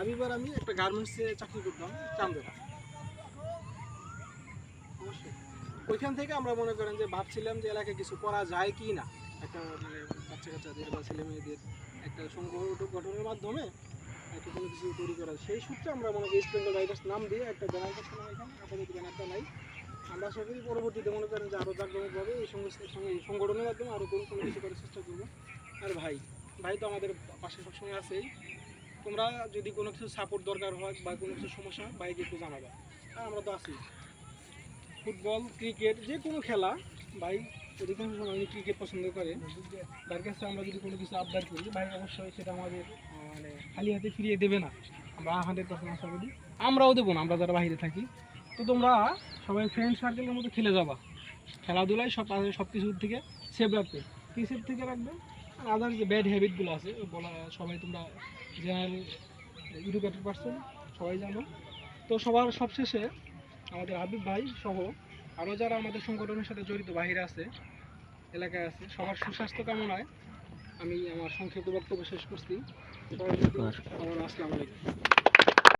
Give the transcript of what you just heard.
হাবিবার আমি একটা গার্মেন্টসে চাকরি করতাম, চান্দরা। ওইখান থেকে আমরা মনে করেন যে ভাবছিলাম যে এলাকায় কিছু করা যায় কি না। একটা মানে বাচ্চা কাচ্চাদের বা ছেলে মেয়েদের একটা সংগ্রহ গঠনের মাধ্যমে একটা কোনো কিছু তৈরি করা সেই সূত্রে আমরা মনে করি ইস্ট বেঙ্গল রাইডার্স নাম দিয়ে একটা ব্যানার করছিলাম এখানে আপাতত ব্যানারটা নাই। আমরা আশা করি পরবর্তীতে মনে করেন যে আরও জাঁকজমকভাবে এই সঙ্গে সংগঠনের মাধ্যমে আরও কোনো কোনো কিছু করার চেষ্টা করব। আর ভাই ভাই তো আমাদের পাশে সবসময় আছেই। তোমরা যদি কোনো কিছু সাপোর্ট দরকার হয় বা কোনো কিছু সমস্যা হয়, বাইকে একটু জানাবা। আর আমরা তো আছি। ফুটবল ক্রিকেট যে কোনো খেলা, ভাই অধিকাংশ সময় ক্রিকেট পছন্দ করে, তার কাছে আমরা যদি কোনো কিছু আবদার করি, ভাই, অবশ্যই সেটা আমাদের মানে খালি হাতে ফিরিয়ে দেবে না। আমরা হান্ড্রেড পার্সেন্ট আশা করি আমরাও দেবো না, আমরা যারা বাইরে থাকি। তো তোমরা সবাই ফ্রেন্ড সার্কেলের মতো খেলে যাবা। খেলাধুলায় সব সব কিছুর থেকে সেভ রাখবে। কী সেভ থেকে রাখবে? আদার যে ব্যাড হ্যাবিটগুলো আছে বলা সবাই তোমরা জেনারেল এডুকেটেড পার্সন সবাই জানো। তো সবার সবশেষে আমাদের হাবিব ভাই সহ আরও যারা আমাদের সংগঠনের সাথে জড়িত বাহিরে আছে এলাকায় আছে সবার সুস্বাস্থ্য কামনায় আমি আমার সংক্ষিপ্ত বক্তব্য শেষ করছি। সবাই আসসালামু আলাইকুম।